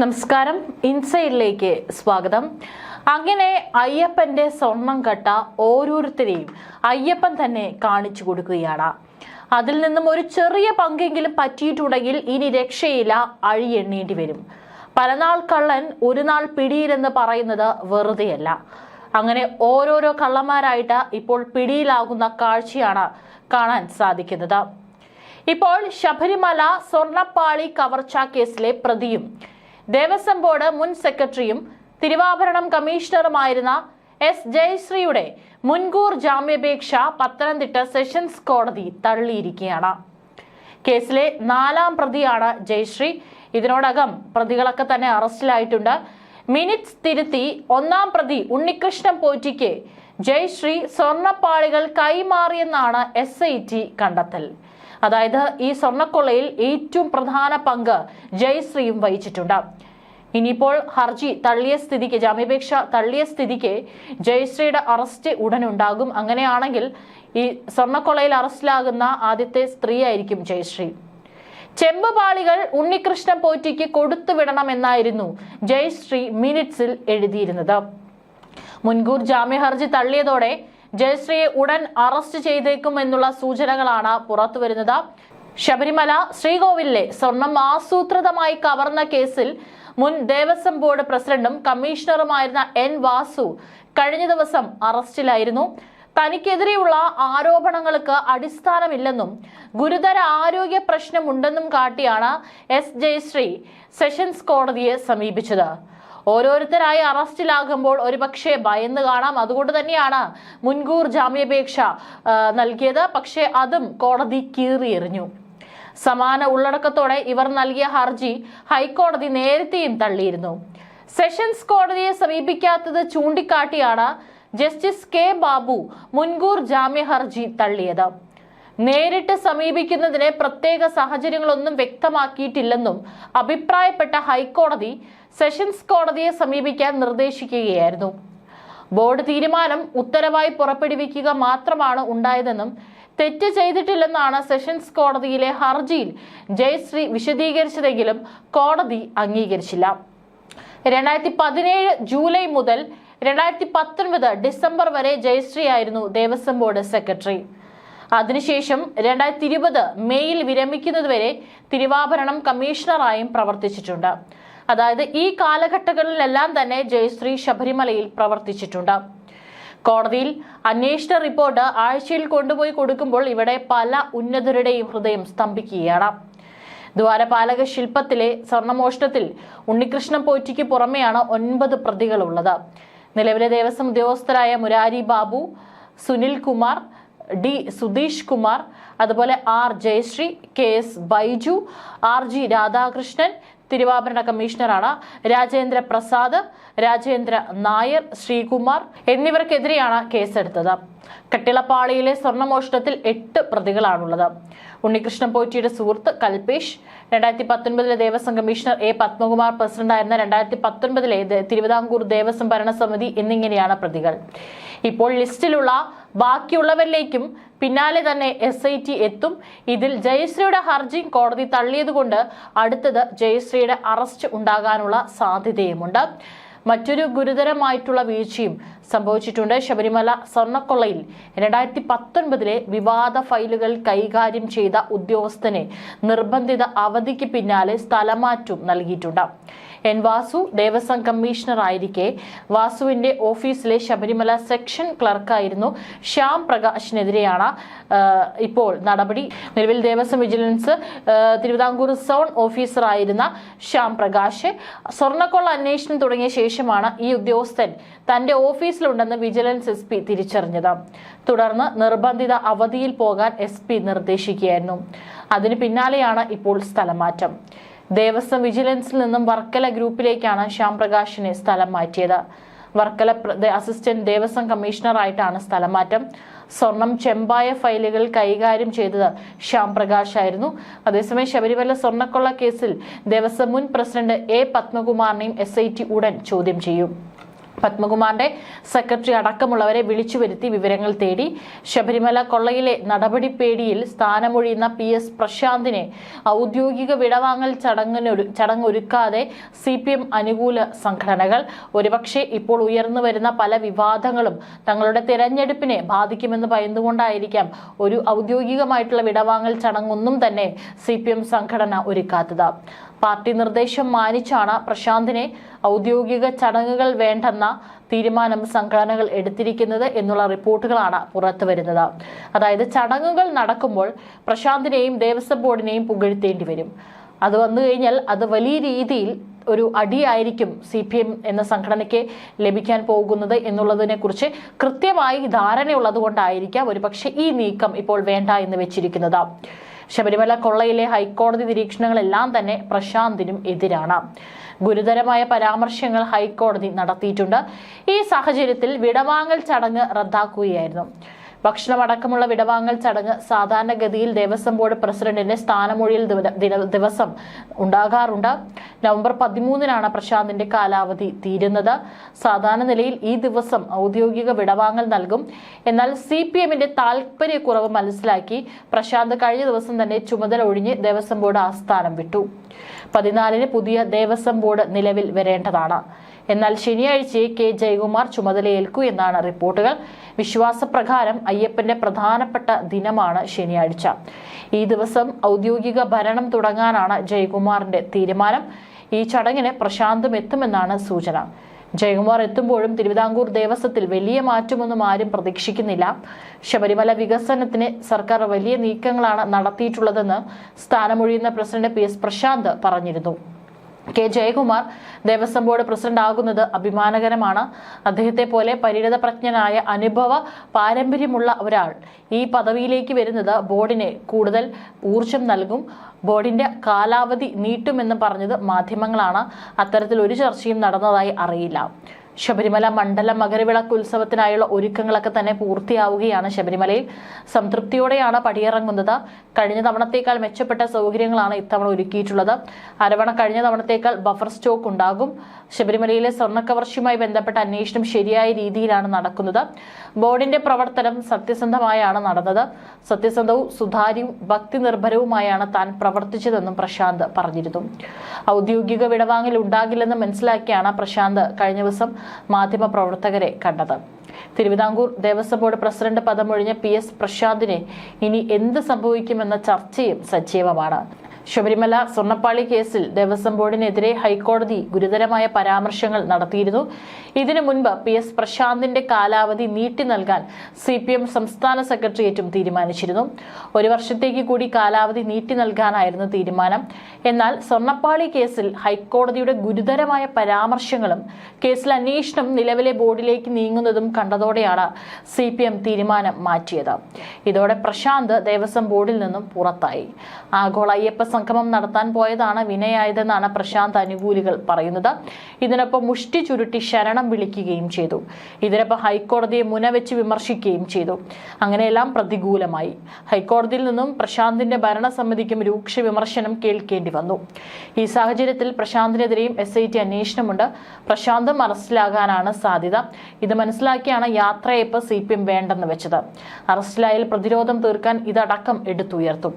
നമസ്കാരം. ഇൻസൈഡിലേക്ക് സ്വാഗതം. അങ്ങനെ അയ്യപ്പന്റെ സ്വർണം കട്ട ഓരോരുത്തരെയും അയ്യപ്പൻ തന്നെ കാണിച്ചു കൊടുക്കുകയാണ്. അതിൽ നിന്നും ഒരു ചെറിയ പങ്കെങ്കിലും പറ്റിയിട്ടുണ്ടെങ്കിൽ ഇനി രക്ഷയില്ല അഴിയെണ്ണേണ്ടി വരും. പലനാൾ കള്ളൻ ഒരു നാൾ പിടിയിലെന്ന് പറയുന്നത് വെറുതെയല്ല. അങ്ങനെ ഓരോരോ കള്ളന്മാരായിട്ട് ഇപ്പോൾ പിടിയിലാകുന്ന കാഴ്ചയാണ് കാണാൻ സാധിക്കുന്നത്. ഇപ്പോൾ ശബരിമല സ്വർണപ്പാളി കവർച്ചാ കേസിലെ പ്രതിയും ദേവസ്വം ബോർഡ് മുൻ സെക്രട്ടറിയും തിരുവാഭരണം കമ്മീഷണറുമായിരുന്ന എസ് ജയശ്രീയുടെ മുൻകൂർ ജാമ്യാപേക്ഷ പത്തനംതിട്ട സെഷൻസ് കോടതി തള്ളിയിരിക്കുകയാണ്. കേസിലെ നാലാം പ്രതിയാണ് ജയശ്രീ. ഇതിനോടകം പ്രതികളൊക്കെ തന്നെ അറസ്റ്റിലായിട്ടുണ്ട്. മിനിറ്റ്സ് തിരുത്തി ഒന്നാം പ്രതി ഉണ്ണികൃഷ്ണൻ പോറ്റിക്ക് ജയശ്രീ സ്വർണപ്പാളികൾ കൈമാറിയെന്നാണ് എസ് ഐ ടി കണ്ടെത്തൽ. അതായത് ഈ സ്വർണക്കൊള്ളയിൽ ഏറ്റവും പ്രധാന പങ്ക് ജയശ്രീയും വഹിച്ചിട്ടുണ്ട്. ഇനിയിപ്പോൾ ഹർജി തള്ളിയ സ്ഥിതിക്ക് ജാമ്യാപേക്ഷ തള്ളിയ സ്ഥിതിക്ക് ജയശ്രീയുടെ അറസ്റ്റ് ഉടനുണ്ടാകും. അങ്ങനെയാണെങ്കിൽ ഈ സ്വർണക്കൊള്ളയിൽ അറസ്റ്റിലാകുന്ന ആദ്യത്തെ സ്ത്രീയായിരിക്കും ജയശ്രീ. ചെമ്പുപാളികൾ ഉണ്ണികൃഷ്ണൻ പോറ്റിക്ക് കൊടുത്തുവിടണമെന്നായിരുന്നു ജയശ്രീ മിനിറ്റ്സിൽ എഴുതിയിരുന്നത്. മുൻകൂർ ജാമ്യ ഹർജി തള്ളിയതോടെ ജയശ്രീയെ ഉടൻ അറസ്റ്റ് ചെയ്തേക്കും എന്നുള്ള സൂചനകളാണ് പുറത്തുവരുന്നത്. ശബരിമല ശ്രീകോവിലിലെ സ്വർണം ആസൂത്രിതമായി കവർന്ന കേസിൽ മുൻ ദേവസ്വം ബോർഡ് പ്രസിഡന്റും കമ്മീഷണറുമായിരുന്ന എൻ വാസു കഴിഞ്ഞ ദിവസം അറസ്റ്റിലായിരുന്നു. തനിക്കെതിരെയുള്ള ആരോപണങ്ങൾക്ക് അടിസ്ഥാനമില്ലെന്നും ഗുരുതര ആരോഗ്യ പ്രശ്നമുണ്ടെന്നും കാട്ടിയാണ് എസ് ജയശ്രീ സെഷൻസ് കോടതിയെ സമീപിച്ചത്. ഓരോരുത്തരായി അറസ്റ്റിലാകുമ്പോൾ ഒരുപക്ഷെ ഭയന്ന് കാണാം. അതുകൊണ്ട് തന്നെയാണ് മുൻകൂർ ജാമ്യാപേക്ഷ നൽകിയത്. പക്ഷേ അതും കോടതി കീറിയെറിഞ്ഞു. സമാന ഉള്ളടക്കത്തോടെ ഇവർ നൽകിയ ഹർജി ഹൈക്കോടതി നേരത്തെയും തള്ളിയിരുന്നു. സെഷൻസ് കോടതിയെ സമീപിക്കാത്തത് ചൂണ്ടിക്കാട്ടിയാണ് ജസ്റ്റിസ് കെ ബാബു മുൻകൂർ ജാമ്യ ഹർജി തള്ളിയത്. നേരിട്ട് സമീപിക്കുന്നതിന് പ്രത്യേക സാഹചര്യങ്ങളൊന്നും വ്യക്തമാക്കിയിട്ടില്ലെന്നും അഭിപ്രായപ്പെട്ട ഹൈക്കോടതി സെഷൻസ് കോടതിയെ സമീപിക്കാൻ നിർദ്ദേശിക്കുകയായിരുന്നു. ബോർഡ് തീരുമാനം ഉത്തരവായി പുറപ്പെടുവിക്കുക മാത്രമാണ് ഉണ്ടായതെന്നും തെറ്റ് ചെയ്തിട്ടില്ലെന്നാണ് സെഷൻസ് കോടതിയിലെ ഹർജിയിൽ ജയശ്രീ വിശദീകരിച്ചതെങ്കിലും കോടതി അംഗീകരിച്ചില്ല. രണ്ടായിരത്തി പതിനേഴ് ജൂലൈ മുതൽ രണ്ടായിരത്തി പത്തൊൻപത് ഡിസംബർ വരെ ജയശ്രീ ആയിരുന്നു ദേവസ്വം ബോർഡ് സെക്രട്ടറി. അതിനുശേഷം രണ്ടായിരത്തി ഇരുപത് മെയ്യിൽ വിരമിക്കുന്നതുവരെ തിരുവാഭരണം കമ്മീഷണറായും പ്രവർത്തിച്ചിട്ടുണ്ട്. അതായത് ഈ കാലഘട്ടങ്ങളിലെല്ലാം തന്നെ ജയശ്രീ ശബരിമലയിൽ പ്രവർത്തിച്ചിട്ടുണ്ട്. കോടതിയിൽ അന്വേഷണ റിപ്പോർട്ട് ആഴ്ചയിൽ കൊണ്ടുപോയി കൊടുക്കുമ്പോൾ ഇവിടെ പല ഉന്നതരുടെയും ഹൃദയം സ്തംഭിക്കുകയാണ്. ദ്വാരപാലക ശില്പത്തിലെ സ്വർണമോഷ്ടത്തിൽ ഉണ്ണികൃഷ്ണൻ പോറ്റിക്ക് പുറമെയാണ് ഒൻപത് പ്രതികളുള്ളത്. നിലവിലെ ദേവസ്വം ഉദ്യോഗസ്ഥരായ മുരാരി ബാബു സുനിൽ കുമാർ ഡി സുധീഷ് കുമാർ അതുപോലെ R Jayashree K S Baiju R G Radhakrishnan തിരുവാഭരണ കമ്മീഷണറാണ് രാജേന്ദ്ര പ്രസാദ് രാജേന്ദ്ര നായർ ശ്രീകുമാർ എന്നിവർക്കെതിരെയാണ് കേസെടുത്തത്. കട്ടിളപ്പാളിയിലെ സ്വർണമോഷണത്തിൽ എട്ട് പ്രതികളാണുള്ളത്. ഉണ്ണികൃഷ്ണൻ പോറ്റിയുടെ സുഹൃത്ത് കൽപേഷ് രണ്ടായിരത്തി പത്തൊൻപതിലെ ദേവസ്വം കമ്മീഷണർ എ പത്മകുമാർ പ്രസിഡന്റായിരുന്ന രണ്ടായിരത്തി പത്തൊൻപതിലെ തിരുവിതാംകൂർ ദേവസ്വം ഭരണസമിതി എന്നിങ്ങനെയാണ് പ്രതികൾ. ഇപ്പോൾ ലിസ്റ്റിലുള്ള ബാക്കിയുള്ളവരിലേക്കും പിന്നാലെ തന്നെ എസ് ഐ ടി എത്തും. ഇതിൽ ജയശ്രീയുടെ ഹർജി കോടതി തള്ളിയതുകൊണ്ട് അടുത്തത് ജയശ്രീയുടെ അറസ്റ്റ് ഉണ്ടാകാനുള്ള സാധ്യതയുമുണ്ട്. മറ്റൊരു ഗുരുതരമായിട്ടുള്ള വീഴ്ചയും സംഭവിച്ചിട്ടുണ്ട്. ശബരിമല സ്വർണക്കൊള്ളയിൽ രണ്ടായിരത്തി പത്തൊൻപതിലെ വിവാദ ഫയലുകൾ കൈകാര്യം ചെയ്ത ഉദ്യോഗസ്ഥനെ നിർബന്ധിത അവധിക്ക് പിന്നാലെ സ്ഥലമാറ്റം നൽകിയിട്ടുണ്ട്. എൻ വാസു ദേവസ്വം കമ്മീഷണർ ആയിരിക്കെ. വാസുവിന്റെ ഓഫീസിലെ ശബരിമല സെക്ഷൻ ക്ലർക്കായിരുന്നു ശ്യാം പ്രകാശിനെതിരെയാണ് ഇപ്പോൾ നടപടി. നിലവിൽ ദേവസ്വം വിജിലൻസ് തിരുവിതാംകൂർ സോൺ ഓഫീസറായിരുന്ന ശ്യാം പ്രകാശ് സ്വർണക്കൊള്ള അന്വേഷണം തുടങ്ങിയ ശേഷമാണ് ഈ ഉദ്യോഗസ്ഥൻ തന്റെ ഓഫീസിലുണ്ടെന്ന് വിജിലൻസ് എസ് പി തിരിച്ചറിഞ്ഞത്. തുടർന്ന് നിർബന്ധിത അവധിയിൽ പോകാൻ എസ് പി നിർദ്ദേശിക്കുകയായിരുന്നു. അതിന് പിന്നാലെയാണ് ഇപ്പോൾ സ്ഥലമാറ്റം. ദേവസ്വം വിജിലൻസിൽ നിന്നും വർക്കല ഗ്രൂപ്പിലേക്കാണ് ശ്യാം പ്രകാശിനെ സ്ഥലം മാറ്റിയത്. വർക്കല അസിസ്റ്റന്റ് ദേവസ്വം കമ്മീഷണറായിട്ടാണ് സ്ഥലം മാറ്റം സ്വർണം ചെമ്പായ ഫയലുകൾ കൈകാര്യം ചെയ്തത് ശ്യാം ആയിരുന്നു അതേസമയം ശബരിമല സ്വർണക്കൊള്ള കേസിൽ ദേവസ്വം മുൻ പ്രസിഡന്റ് എ പത്മകുമാറിനെയും എസ് ഉടൻ ചോദ്യം ചെയ്യും. പത്മകുമാറിന്റെ സെക്രട്ടറി അടക്കമുള്ളവരെ വിളിച്ചു വരുത്തി വിവരങ്ങൾ തേടി ശബരിമല കൊള്ളയിലെ നടപടി പേടിയിൽ സ്ഥാനമൊഴിയുന്ന പി എസ് പ്രശാന്തിനെ ഔദ്യോഗിക വിടവാങ്ങൽ ചടങ്ങിനൊരു ചടങ്ങൊരുക്കാതെ സി പി എം അനുകൂല സംഘടനകൾ. ഒരുപക്ഷെ ഇപ്പോൾ ഉയർന്നു വരുന്ന പല വിവാദങ്ങളും തങ്ങളുടെ തിരഞ്ഞെടുപ്പിനെ ബാധിക്കുമെന്ന് ഭയന്നുകൊണ്ടായിരിക്കാം ഒരു ഔദ്യോഗികമായിട്ടുള്ള വിടവാങ്ങൽ ചടങ്ങൊന്നും തന്നെ സി പി എം സംഘടന ഒരുക്കാത്തത്. പാർട്ടി നിർദ്ദേശം മാനിച്ചാണ് പ്രശാന്തിനെ ഔദ്യോഗിക ചടങ്ങുകൾ വേണ്ടെന്ന തീരുമാനം സംഘടനകൾ എടുത്തിരിക്കുന്നത് എന്നുള്ള റിപ്പോർട്ടുകളാണ് പുറത്തു വരുന്നത്. അതായത് ചടങ്ങുകൾ നടക്കുമ്പോൾ പ്രശാന്തിനെയും ദേവസ്വം ബോർഡിനെയും പുകഴ്ത്തേണ്ടി വരും. അത് വന്നു കഴിഞ്ഞാൽ അത് വലിയ രീതിയിൽ ഒരു അടിയായിരിക്കും സി പി എം എന്ന സംഘടനയ്ക്ക് ലഭിക്കാൻ പോകുന്നത് എന്നുള്ളതിനെ കുറിച്ച് കൃത്യമായി ധാരണയുള്ളത് കൊണ്ടായിരിക്കാം ഒരുപക്ഷെ ഈ നീക്കം ഇപ്പോൾ വേണ്ട എന്ന് വെച്ചിരിക്കുന്നത്. ശബരിമല കൊള്ളയിലെ ഹൈക്കോടതി നിരീക്ഷണങ്ങളെല്ലാം തന്നെ പ്രശാന്തിനും എതിരാണ്. ഗുരുതരമായ പരാമർശങ്ങൾ ഹൈക്കോടതി നടത്തിയിട്ടുണ്ട്. ഈ സാഹചര്യത്തിൽ വിടവാങ്ങൽ ചടങ്ങ് റദ്ദാക്കുകയായിരുന്നു. ഭക്ഷണമടക്കമുള്ള വിടവാങ്ങൽ ചടങ്ങ് സാധാരണഗതിയിൽ ദേവസ്വം ബോർഡ് പ്രസിഡന്റിന്റെ സ്ഥാനമൊഴിയിൽ ദിവസം ഉണ്ടാകാറുണ്ട്. നവംബർ പതിമൂന്നിനാണ് പ്രശാന്തിന്റെ കാലാവധി തീരുന്നത്. സാധാരണ നിലയിൽ ഈ ദിവസം ഔദ്യോഗിക വിടവാങ്ങൽ നൽകും. എന്നാൽ സി പി എമ്മിന്റെ താൽപര്യക്കുറവ് മനസ്സിലാക്കി പ്രശാന്ത് കഴിഞ്ഞ ദിവസം തന്നെ ചുമതല ഒഴിഞ്ഞ് ദേവസ്വം ബോർഡ് ആസ്ഥാനം വിട്ടു. പതിനാലിന് പുതിയ ദേവസ്വം ബോർഡ് നിലവിൽ വരേണ്ടതാണ്. എന്നാൽ ശനിയാഴ്ചയെ കെ ജയകുമാർ ചുമതലയേൽക്കൂ എന്നാണ് റിപ്പോർട്ടുകൾ. വിശ്വാസപ്രകാരം അയ്യപ്പന്റെ പ്രധാനപ്പെട്ട ദിനമാണ് ശനിയാഴ്ച. ഈ ദിവസം ഔദ്യോഗിക ഭരണം തുടങ്ങാനാണ് ജയകുമാറിന്റെ തീരുമാനം. ഈ ചടങ്ങിന് പ്രശാന്തം എത്തുമെന്നാണ് സൂചന. ജയകുമാർ എത്തുമ്പോഴും തിരുവിതാംകൂർ ദേവസ്വത്തിൽ വലിയ മാറ്റമൊന്നും ആരും പ്രതീക്ഷിക്കുന്നില്ല. ശബരിമല വികസനത്തിന് സർക്കാർ വലിയ നീക്കങ്ങളാണ് നടത്തിയിട്ടുള്ളതെന്ന് സ്ഥാനമൊഴിയുന്ന പ്രസിഡന്റ് പി എസ് പ്രശാന്ത് പറഞ്ഞിരുന്നു. K Jayakumar Devaswom board president ആകുന്നത് അഭിമാനകരമാണ്. അദ്ദേഹത്തെ പോലെ പരിണിത പ്രജ്ഞനായ അനുഭവ പാരമ്പര്യമുള്ള ഒരാൾ ഈ പദവിയിലേക്ക് വരുന്നത് ബോർഡിന് കൂടുതൽ ഊർജം നൽകും. ബോർഡിന്റെ കാലാവധി നീട്ടുമെന്ന് പറഞ്ഞത് മാധ്യമങ്ങളാണ്. അത്തരത്തിൽ ഒരു ചർച്ചയും നടന്നതായി അറിയില്ല. ശബരിമല മണ്ഡല മകരവിളക്ക് ഉത്സവത്തിനായുള്ള ഒരുക്കങ്ങളൊക്കെ തന്നെ പൂർത്തിയാവുകയാണ് ശബരിമലയിൽ. സംതൃപ്തിയോടെയാണ് പടിയിറങ്ങുന്നത്. കഴിഞ്ഞ തവണത്തേക്കാൾ മെച്ചപ്പെട്ട സൗകര്യങ്ങളാണ് ഇത്തവണ ഒരുക്കിയിട്ടുള്ളത്. അരവണ കഴിഞ്ഞ തവണത്തേക്കാൾ ബഫർ സ്റ്റോക്ക് ഉണ്ടാകും. ശബരിമലയിലെ സ്വർണക്കവർച്ചയുമായി ബന്ധപ്പെട്ട അന്വേഷണം ശരിയായ രീതിയിലാണ് നടക്കുന്നത്. ബോർഡിന്റെ പ്രവർത്തനം സത്യസന്ധമായാണ് നടന്നത്. സത്യസന്ധവും സുതാര്യവും ഭക്തി നിർഭരവുമായാണ് താൻ പ്രവർത്തിച്ചതെന്നും പ്രശാന്ത് പറഞ്ഞിരുന്നു. ഔദ്യോഗിക വിടവാങ്ങൽ ഉണ്ടാകില്ലെന്ന് മനസ്സിലാക്കിയാണ് പ്രശാന്ത് കഴിഞ്ഞ ദിവസം മാധ്യമപ്രവർത്തകരെ കണ്ടത്. തിരുവിതാംകൂർ ദേവസ്വം ബോർഡ് പ്രസിഡന്റ് പദമൊഴിഞ്ഞ പി എസ് പ്രശാന്തിനെ ഇനി എന്ത് സംഭവിക്കുമെന്ന ചർച്ചയും സജീവമാണ്. ശബരിമല സ്വർണപ്പാളി കേസിൽ ദേവസ്വം ബോർഡിനെതിരെ ഹൈക്കോടതി ഗുരുതരമായ പരാമർശങ്ങൾ നടത്തിയിരുന്നു. ഇതിനു മുൻപ് പി എസ് പ്രശാന്തിന്റെ കാലാവധി നീട്ടി നൽകാൻ സി പി എം സംസ്ഥാന സെക്രട്ടേറിയറ്റും തീരുമാനിച്ചിരുന്നു. ഒരു വർഷത്തേക്ക് കൂടി കാലാവധി നീട്ടി നൽകാനായിരുന്നു തീരുമാനം. എന്നാൽ സ്വർണപ്പാളി കേസിൽ ഹൈക്കോടതിയുടെ ഗുരുതരമായ പരാമർശങ്ങളും കേസിൽ അന്വേഷണം നിലവിലെ ബോർഡിലേക്ക് നീങ്ങുന്നതും കണ്ടതോടെയാണ് സി പി എം തീരുമാനം മാറ്റിയത്. ഇതോടെ പ്രശാന്ത് ദേവസ്വം ബോർഡിൽ നിന്നും പുറത്തായി. ആഗോള അയ്യപ്പ സംഗമം നടത്താൻ പോയതാണ് വിനയായതെന്നാണ് പ്രശാന്ത് അനുകൂലികൾ പറയുന്നത്. ഇതിനൊപ്പം മുഷ്ടി ചുരുട്ടി ശരണം വിളിക്കുകയും ചെയ്തു. ഇതിനൊപ്പം ഹൈക്കോടതിയെ മുനവെച്ച് വിമർശിക്കുകയും ചെയ്തു. അങ്ങനെയെല്ലാം പ്രതികൂലമായി. ഹൈക്കോടതിയിൽ നിന്നും പ്രശാന്തിന്റെ ഭരണസമിതിക്കും രൂക്ഷ വിമർശനം കേൾക്കേണ്ടി വന്നു. ഈ സാഹചര്യത്തിൽ പ്രശാന്തിനെതിരെയും എസ് ഐ ടി അന്വേഷണമുണ്ട്. പ്രശാന്തും അറസ്റ്റിലാകാനാണ് സാധ്യത. ഇത് മനസ്സിലാക്കിയാണ് യാത്രയപ്പ് സി പി എം വേണ്ടെന്ന് വെച്ചത്. അറസ്റ്റിലായാൽ പ്രതിരോധം തീർക്കാൻ ഇതടക്കം എടുത്തുയർത്തും.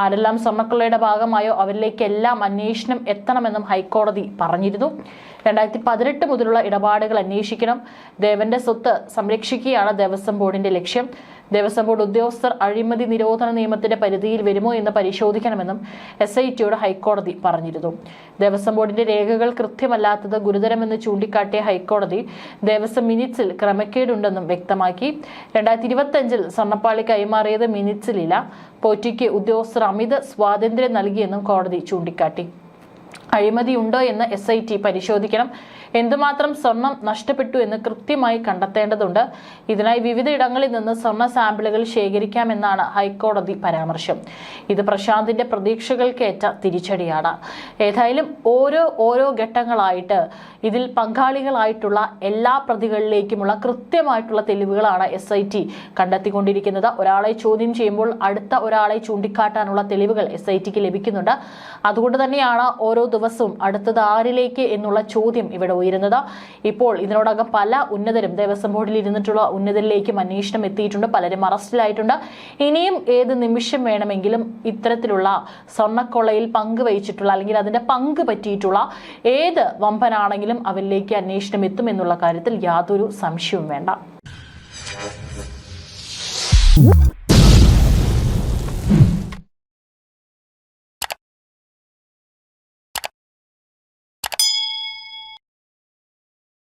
ആരെല്ലാം സ്വർണക്കൊള്ളയുടെ ഭാഗമായോ അവരിലേക്കെല്ലാം അന്വേഷണം എത്തണമെന്നും ഹൈക്കോടതി പറഞ്ഞിരുന്നു. രണ്ടായിരത്തി പതിനെട്ട് മുതലുള്ള ഇടപാടുകൾ അന്വേഷിക്കണം. ദേവന്റെ സ്വത്ത് സംരക്ഷിക്കുകയാണ് ദേവസ്വം ബോർഡിന്റെ ലക്ഷ്യം. ദേവസ്വം ബോർഡ് ഉദ്യോഗസ്ഥർ അഴിമതി നിരോധന നിയമത്തിന്റെ പരിധിയിൽ വരുമോ എന്ന് പരിശോധിക്കണമെന്നും എസ് ഐ ടിയോട് ഹൈക്കോടതി പറഞ്ഞിരുന്നു. ദേവസ്വം ബോർഡിന്റെ രേഖകൾ കൃത്യമല്ലാത്തത് ഗുരുതരമെന്ന് ചൂണ്ടിക്കാട്ടിയ ഹൈക്കോടതി ദേവസ്വം മിനിറ്റ്സിൽ ക്രമക്കേടുണ്ടെന്നും വ്യക്തമാക്കി. രണ്ടായിരത്തി ഇരുപത്തിയഞ്ചിൽ സ്വർണപ്പാളി കൈമാറിയത് മിനിറ്റ്സിലില്ല. പോറ്റിക്ക് ഉദ്യോഗസ്ഥർ അമിത സ്വാതന്ത്ര്യം നൽകിയെന്നും കോടതി ചൂണ്ടിക്കാട്ടി. അഴിമതിയുണ്ടോ എന്ന് എസ് ഐ ടി പരിശോധിക്കണം. എന്തുമാത്രം സ്വർണം നഷ്ടപ്പെട്ടു എന്ന് കൃത്യമായി കണ്ടെത്തേണ്ടതുണ്ട്. ഇതിനായി വിവിധ ഇടങ്ങളിൽ നിന്ന് സ്വർണ സാമ്പിളുകൾ ശേഖരിക്കാമെന്നാണ് ഹൈക്കോടതി പരാമർശം. ഇത് പ്രശാന്തിന്റെ പ്രതീക്ഷകൾക്കേറ്റ തിരിച്ചടിയാണ്. ഏതായാലും ഓരോ ഓരോ ഘട്ടങ്ങളായിട്ട് ഇതിൽ പങ്കാളികളായിട്ടുള്ള എല്ലാ പ്രതികളിലേക്കുമുള്ള കൃത്യമായിട്ടുള്ള തെളിവുകളാണ് എസ് ഐ ടി കണ്ടെത്തിക്കൊണ്ടിരിക്കുന്നത്. ഒരാളെ ചോദ്യം ചെയ്യുമ്പോൾ അടുത്ത ഒരാളെ ചൂണ്ടിക്കാട്ടാനുള്ള തെളിവുകൾ എസ് ഐ ടിക്ക് ലഭിക്കുന്നുണ്ട്. അതുകൊണ്ട് തന്നെയാണ് ഓരോ ദിവസവും അടുത്തത് ആരിലേക്ക് എന്നുള്ള ചോദ്യം ഇവിടെ ഉയരുന്നത്. ഇപ്പോൾ ഇതിനോടകം പല ഉന്നതരും ദേവസ്വം ബോർഡിൽ ഇരുന്നിട്ടുള്ള ഉന്നതരിലേക്കും അന്വേഷണം എത്തിയിട്ടുണ്ട്. പലരും അറസ്റ്റിലായിട്ടുണ്ട്. ഇനിയും ഏത് നിമിഷം വേണമെങ്കിലും ഇത്തരത്തിലുള്ള സ്വർണക്കൊള്ളയിൽ പങ്കുവഹിച്ചിട്ടുള്ള അല്ലെങ്കിൽ അതിന്റെ പങ്ക് പറ്റിയിട്ടുള്ള ഏത് വമ്പനാണെങ്കിലും അവരിലേക്ക് അന്വേഷണം എത്തും എന്നുള്ള കാര്യത്തിൽ യാതൊരു സംശയവും വേണ്ട.